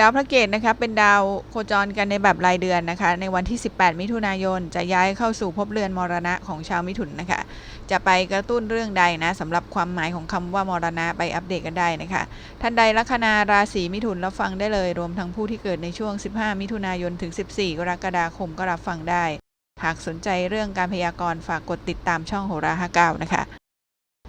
ดาวพระเกตนะคะเป็นดาวโคจรกันในแบบรายเดือนนะคะ ในวันที่ 18 มิถุนายน จะย้ายเข้าสู่ภพเรือนมรณะของชาวมิถุนนะคะ จะไปกระตุ้นเรื่องใดนะสำหรับความหมายของคำว่ามรณะไปอัปเดตกันได้นะคะ ท่านใดลัคนาราศีมิถุนรับฟังได้เลย รวมทั้งผู้ที่เกิดในช่วง 15 มิถุนายนถึง 14 กรกฎาคมก็รับฟังได้ หากสนใจเรื่องการพยากรณ์ฝากกดติดตามช่องโหราห้าเก้านะคะ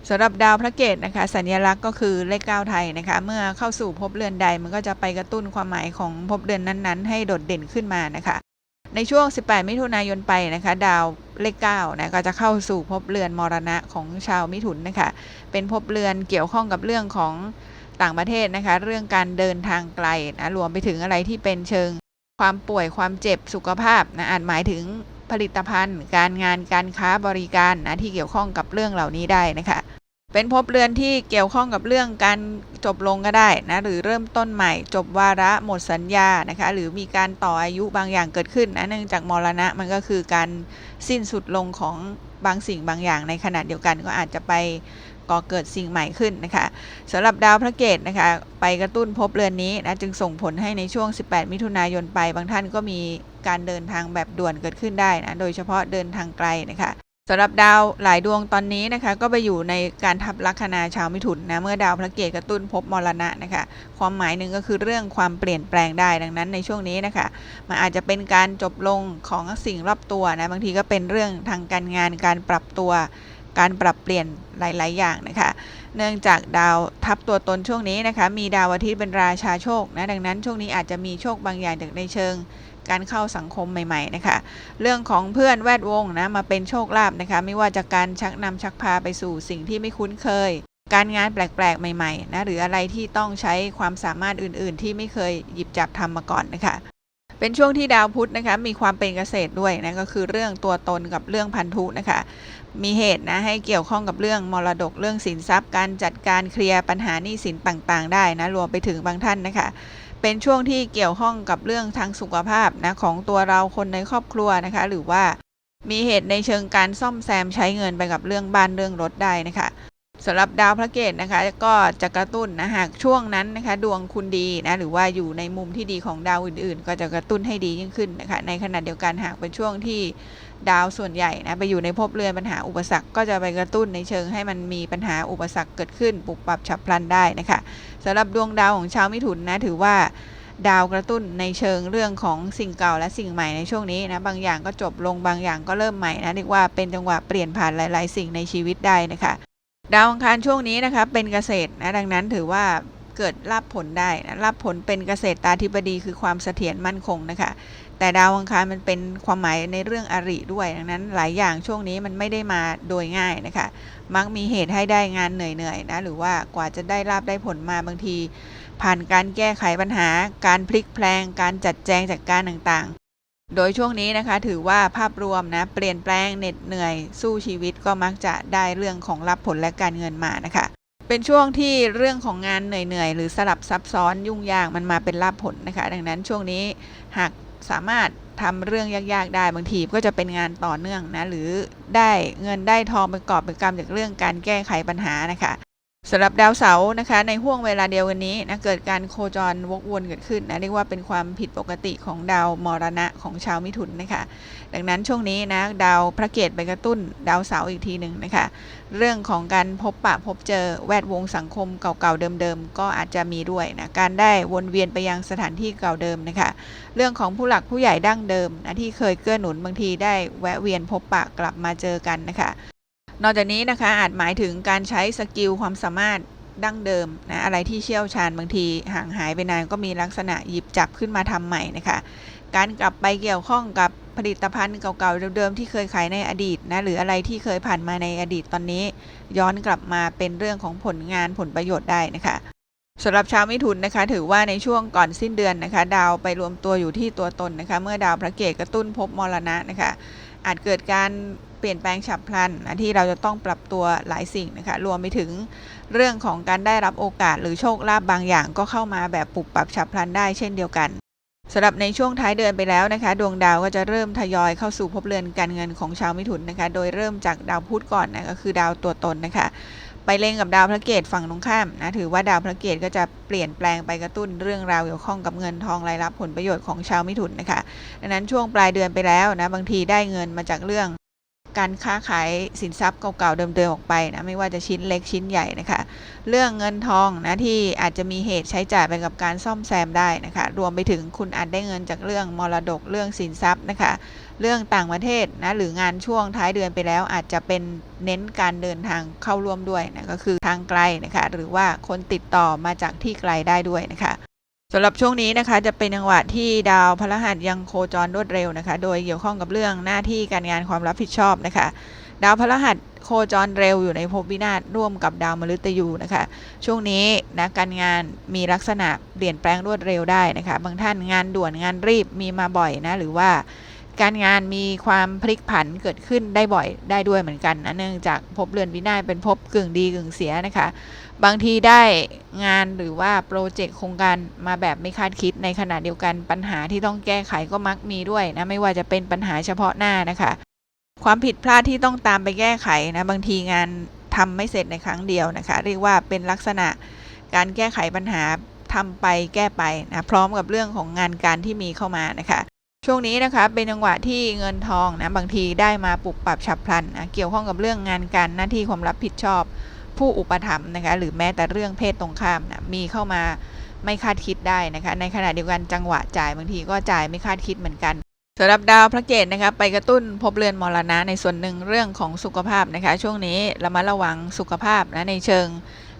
สำหรับดาวพระเกตนะคะสัญลักษณ์ก็คือเลขเก้าไทยนะคะเมื่อเข้าสู่ภพเรือนใดมันก็จะไปกระตุ้นความหมายของภพเรือนนั้นๆ ให้โดดเด่นขึ้นมานะคะ ในช่วง 18 มิถุนายนไปนะคะ ดาวเลข9นะก็จะเข้าสู่ภพเรือนมรณะของชาวมิถุนนะคะ เป็นภพเรือนเกี่ยวข้องกับเรื่องของต่างประเทศนะคะ เรื่องการเดินทางไกลนะรวมไปถึงอะไรที่เป็นเชิงความป่วยความเจ็บสุขภาพนะอาจหมายถึงผลิตภัณฑ์ การงานการค้าบริการนะที่เกี่ยวข้องกับเรื่องเหล่านี้ได้นะคะ เป็นภพเรือนที่เกี่ยวข้องกับเรื่องการจบลงก็ได้นะหรือเริ่มต้นใหม่ จบวาระหมดสัญญานะคะหรือมีการต่ออายุบางอย่างเกิดขึ้นนะเนื่องจากมรณะมันก็คือการสิ้นสุดลงของบางสิ่งบางอย่างในขณะเดียวกันก็อาจจะไปก่อเกิดสิ่งใหม่ขึ้นนะคะสำหรับดาวพระเกตนะคะไปกระตุ้นภพเรือนนี้นะจึงส่งผลให้ในช่วง 18 มิถุนายนไป บางท่านก็มีการเดินทางแบบด่วนเกิดขึ้นได้นะโดยเฉพาะเดินทางไกลนะคะำหรับดาวหลายดวงตอนนี้นะคะ ก็ไปอยู่ในการทับลัคนาชาวมิถุนนะเมื่อดาวพระเกตกระตุ้นภพมรณะนะคะ ความหมายหนึ่งก็คือเรื่องความเปลี่ยนแปลงได้ดังนั้นในช่วงนี้นะคะมันอาจจะเป็นการจบลงของสิ่งรอบตัวนะบางทีก็เป็นเรื่องทางการงานการปรับตัวการปรับเปลี่ยนหลาย ๆ อย่างนะคะ เนื่องจากดาวทับตัวตนช่วงนี้นะคะ มีดาวอาทิตย์เป็นราชาโชคนะ ดังนั้นช่วงนี้อาจจะมีโชคบางอย่างจากในเชิง การเข้าสังคมใหม่ๆนะคะเรื่องของเพื่อนแวดวงนะมาเป็นโชคลาภนะคะไม่ว่าจากการชักนำชักพาไปสู่สิ่งที่ไม่คุ้นเคย การงานแปลกๆ ใหม่ๆนะหรืออะไรที่ต้องใช้ความสามารถอื่นๆ ที่ไม่เคยหยิบจับทำมาก่อนนะคะเป็นช่วงที่ดาวพุธนะคะมีความเป็นเกษตรด้วยนะก็คือเรื่องตัวตนกับเรื่องพันธุนะคะ มีเหตุนะให้เกี่ยวข้องกับเรื่องมรดกเรื่องสินทรัพย์ การจัดการเคลียร์ปัญหาหนี้สินต่างๆ ได้นะรวมไปถึงบางท่านนะคะ เป็นช่วงที่เกี่ยวข้องกับเรื่องทางสุขภาพนะของตัวเราคนในครอบครัวนะคะ หรือว่ามีเหตุในเชิงการซ่อมแซมใช้เงินไปกับเรื่องบ้านเรื่องรถได้นะคะสำหรับดาวพระเกตนะคะ ก็จะกระตุ้นนะหากช่วงนั้นนะคะ ดวงคุณดีนะหรือว่าอยู่ในมุมที่ดีของดาวอื่น ๆ ก็จะกระตุ้นให้ดียิ่งขึ้นนะคะ ในขณะเดียวกันหากเป็นช่วงที่ ดาวส่วนใหญ่นะไปอยู่ในภพเรือนปัญหาอุปสรรคก็จะไปกระตุ้นในเชิงให้มันมีปัญหาอุปสรรคเกิดขึ้นปรับปรับฉับพลันได้นะคะสำหรับดวงดาวของชาวมิถุนนะถือว่าดาวกระตุ้นในเชิงเรื่องของสิ่งเก่าและสิ่งใหม่ในช่วงนี้นะบางอย่างก็จบลงบางอย่างก็เริ่มใหม่นะเรียกว่าเป็นจังหวะเปลี่ยนผ่านหลาย ๆ สิ่งในชีวิตได้นะคะดาวอังคารช่วงนี้นะคะเป็นเกษตรนะดังนั้นถือว่าเกิดรับผลได้นะรับผลเป็นเกษตรตาธิบดีคือความเสถียรมั่นคงนะคะ แต่ดาวอังคารมันเป็นความหมายในเรื่องอริด้วย ดังนั้นหลายอย่างช่วงนี้มันไม่ได้มาโดยง่ายนะคะ มักมีเหตุให้ได้งานเหนื่อยๆนะ หรือว่ากว่าจะได้ราบได้ผลมาบางที ผ่านการแก้ไขปัญหา การพลิกแพลง การจัดแจงจัดการต่างๆ โดยช่วงนี้นะคะถือว่าภาพรวมนะเปลี่ยนแปลงเหน็ดเหนื่อย สู้ชีวิตก็มักจะได้เรื่องของรับผลและการเงินมานะคะเป็นช่วงที่เรื่องของงานเหนื่อยๆ หรือสลับซับซ้อนยุ่งยากมันมาเป็นลาภผลนะคะ ดังนั้นช่วงนี้หาก สามารถทำเรื่องยากๆได้บางทีก็จะเป็นงานต่อเนื่องนะหรือได้เงินได้ทองเป็นกอบเป็นกำจากเรื่องการแก้ไขปัญหานะคะ สำหรับดาวเสาร์นะคะในห่วงเวลาเดียวกันนี้นะเกิดการโคจรวกวนเกิดขึ้นนะเรียกว่าเป็นความผิดปกติของดาวมรณะของชาวมิถุนนะคะดังนั้นช่วงนี้นะดาวพระเกตไปกระตุ้นดาวเสาร์อีกทีหนึ่งนะคะเรื่องของการพบปะพบเจอแวดวงสังคมเก่าๆเดิมๆก็อาจจะมีด้วยนะการได้วนเวียนไปยังสถานที่เก่าเดิมนะคะเรื่องของผู้หลักผู้ใหญ่ดั้งเดิมนะที่เคยเกื้อหนุนบางทีได้แวะเวียนพบปะกลับมาเจอกันนะคะ นอกจากนี้นะคะอาจหมายถึงการใช้สกิลความสามารถดั้งเดิมนะอะไรที่เชี่ยวชาญบางทีห่างหายไปนานก็มีลักษณะหยิบจับขึ้นมาทำใหม่นะคะ การกลับไปเกี่ยวข้องกับผลิตภัณฑ์เก่าๆเดิมๆที่เคยขายในอดีตนะหรืออะไรที่เคยผ่านมาในอดีตตอนนี้ ย้อนกลับมาเป็นเรื่องของผลงานผลประโยชน์ได้นะคะสำหรับชาวมิถุนนะคะ ถือว่าในช่วงก่อนสิ้นเดือนนะคะ ดาวไปรวมตัวอยู่ที่ตัวตนนะคะ เมื่อดาวพระเกตกระตุ้นภพมรณะนะคะ อาจเกิดการเปลี่ยนแปลงฉับพลันนะที่เราจะต้องปรับตัวหลายสิ่งนะคะรวมไปถึงเรื่องของการได้รับโอกาสหรือโชคลาภบางอย่างก็เข้ามาแบบปรับปรับฉับพลันได้เช่นเดียวกันสำหรับในช่วงท้ายเดือนไปแล้วนะคะ ดวงดาวก็จะเริ่มทยอยเข้าสู่ภพเรือนการเงินของชาวมิถุนนะคะ โดยเริ่มจากดาวพุธก่อนนะก็คือดาวตัวตนนะคะ ไปเล่งกับดาวพระเกตฝั่งตรงข้ามนะถือว่าดาวพระเกตก็จะเปลี่ยนแปลงไปกระตุ้นเรื่องราวเกี่ยวข้องกับเงินทองรายรับผลประโยชน์ของชาวมิถุนนะคะดังนั้นช่วงปลายเดือนไปแล้วนะบางทีได้เงินมาจากเรื่อง การค้าขายสินทรัพย์เก่าๆเดิมๆออกไปนะไม่ว่าจะชิ้นเล็กชิ้นใหญ่นะคะ เรื่องเงินทองนะที่อาจจะมีเหตุใช้จ่ายไปกับการซ่อมแซมได้นะคะ รวมไปถึงคุณอาจได้เงินจากเรื่องมรดกเรื่องสินทรัพย์นะคะ เรื่องต่างประเทศนะหรืองานช่วงท้ายเดือนไปแล้วอาจจะเป็นเน้นการเดินทางเข้าร่วมด้วยนะก็คือทางไกลนะคะ หรือว่าคนติดต่อมาจากที่ไกลได้ด้วยนะคะ สำหรับช่วงนี้นะคะจะเป็นจังหวะที่ดาวพฤหัสยังโคจรรวดเร็วนะคะ โดยเกี่ยวข้องกับเรื่องหน้าที่การงานความรับผิดชอบนะคะ ดาวพฤหัสโคจรเร็วอยู่ในภพวินาศร่วมกับดาวมฤตยูนะคะ ช่วงนี้นะการงานมีลักษณะเปลี่ยนแปลงรวดเร็วได้นะคะ บางท่านงานด่วนงานรีบมีมาบ่อยนะหรือว่า การงานมีความพลิกผันเกิดขึ้นได้บ่อยได้ด้วยเหมือนกันนะเนื่องจากภพเรือนวินาศเป็นภพกึ่งดีกึ่งเสียนะคะ บางทีได้งานหรือว่าโปรเจกต์โครงการมาแบบไม่คาดคิดในขณะเดียวกันปัญหาที่ต้องแก้ไขก็มักมีด้วยนะไม่ว่าจะเป็นปัญหาเฉพาะหน้านะคะ ความผิดพลาดที่ต้องตามไปแก้ไขนะบางทีงานทำไม่เสร็จในครั้งเดียวนะคะ เรียกว่าเป็นลักษณะการแก้ไขปัญหาทำไปแก้ไปนะพร้อมกับเรื่องของงานการที่มีเข้ามานะคะ ช่วงนี้นะคะเป็นจังหวะที่เงินทองนะบางทีได้มาปรับปรับฉับพลันนะเกี่ยวข้องกับเรื่องงานการหน้าที่ความรับผิดชอบ ผู้อุปถัมภ์นะคะหรือแม้แต่เรื่องเพศตรงข้ามนะมีเข้ามาไม่คาดคิดได้นะคะในขณะเดียวกันจังหวะจ่ายบางทีก็จ่ายไม่คาดคิดเหมือนกันสำหรับดาวพระเกตนะคะไปกระตุ้นพบเรือนมรณะในส่วนหนึ่งเรื่องของสุขภาพนะคะ ช่วงนี้ระมัดระวังสุขภาพนะในเชิง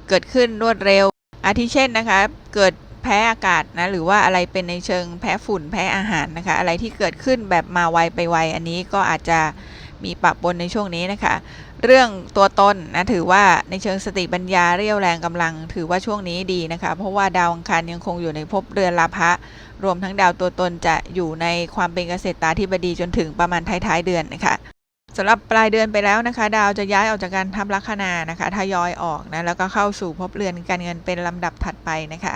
เกิดขึ้นรวดเร็ว อาทิเช่นนะคะเกิด แพ้อากาศนะหรือว่าอะไรเป็นในเชิงแพ้ฝุ่นแพ้อาหารนะคะ อะไรที่เกิดขึ้นแบบมาไวไปไวอันนี้ก็อาจจะมีปะปนในช่วงนี้นะคะ เรื่องตัวตนนะถือว่าในเชิงสติปัญญาเรี่ยวแรงกำลัง ถือว่าช่วงนี้ดีนะคะ เพราะว่าดาวอังคารยังคงอยู่ในภพเรือนลาภะรวมทั้งดาวตัวตนจะอยู่ในความเป็นเกษตรตาธิบดีจนถึงประมาณท้ายๆเดือนนะคะสำหรับปลายเดือนไปแล้วนะคะ ดาวจะย้ายออกจากการทับลัคนานะคะทยอยออกนะแล้วก็เข้าสู่ภพเรือนการเงินเป็นลำดับถัดไปนะคะ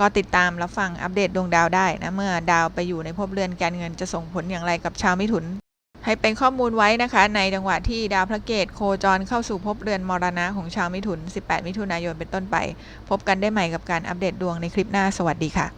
ก็ติดตามรับฟังอัปเดตดวงดาวได้นะเมื่อดาวไปอยู่ในภพเรือนการเงินจะส่งผลอย่างไรกับชาวมิถุน ให้เป็นข้อมูลไว้นะคะ ในจังหวะที่ดาวพระเกตโคจรเข้าสู่ภพเรือนมรณะของชาวมิถุน 18 มิถุนายนเป็นต้นไป พบกันได้ใหม่กับการอัปเดตดวงในคลิปหน้าสวัสดีค่ะ